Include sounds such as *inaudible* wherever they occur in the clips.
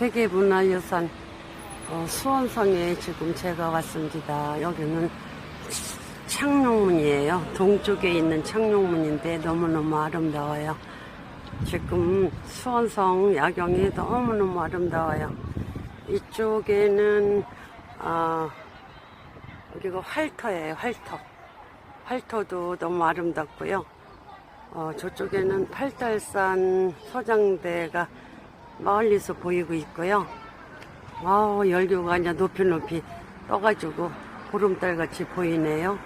세계문화유산 어, 수원성에 지금 제가 왔습니다. 여기는 창룡문이에요. 동쪽에 있는 창룡문인데 너무너무 아름다워요. 지금 수원성 야경이 너무너무 아름다워요. 이쪽에는 아, 여기가 활터예요. 활터. 활터도 너무 아름답고요. 어, 저쪽에는 팔달산 서장대가 멀리서 보이고 있고요. 아우, 열교가 이제 높이 높이 떠가지고 보름달 같이 보이네요.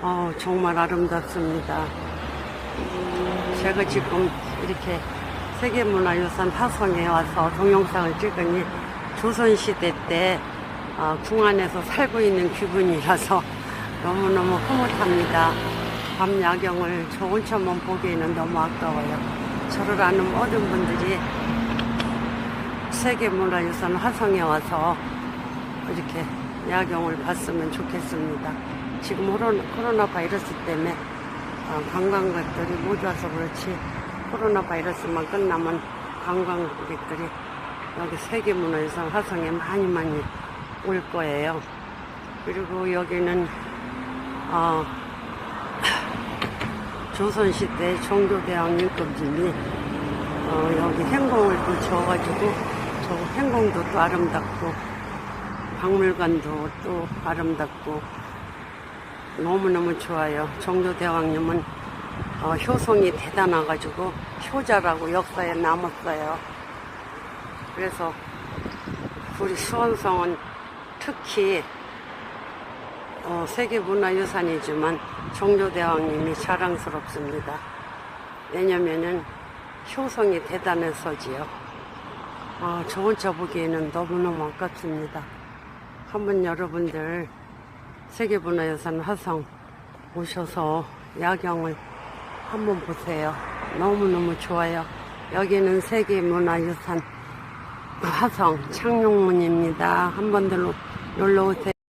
어 정말 아름답습니다. 제가 지금 이렇게 세계문화유산 화성에 와서 동영상을 찍으니 조선시대 때 어, 궁안에서 살고 있는 기분이라서 *laughs* 너무너무 흐뭇합니다. 밤 야경을 저 온천만 보기에는 너무 아까워요. 저를 아는 모든 분들이 세계문화유산 화성에 와서 이렇게 야경을 봤으면 좋겠습니다. 지금 코로나, 바이러스 때문에 어, 관광객들이 못 와서 그렇지 코로나 바이러스만 끝나면 관광객들이 여기 세계문화유산 화성에 많이 많이 올 거예요. 그리고 여기는 어, *clears throat* 조선시대 종교대왕 일급진이 어, 여기 행궁을 또 지어가지고 저 행궁도 또 아름답고 박물관도 또 아름답고 너무너무 좋아요. 정조대왕님은 어, 효성이 대단해가지고 효자라고 역사에 남았어요. 그래서 우리 수원성은 특히 어, 세계문화유산이지만 정조대왕님이 자랑스럽습니다. 왜냐면은 효성이 대단해서지요. 아, 저 혼자 보기에는 너무너무 아깝습니다. 한번 여러분들 세계문화유산 화성 오셔서 야경을 한번 보세요. 너무너무 좋아요. 여기는 세계문화유산 화성 창룡문입니다. 한번 들 놀러 오세요.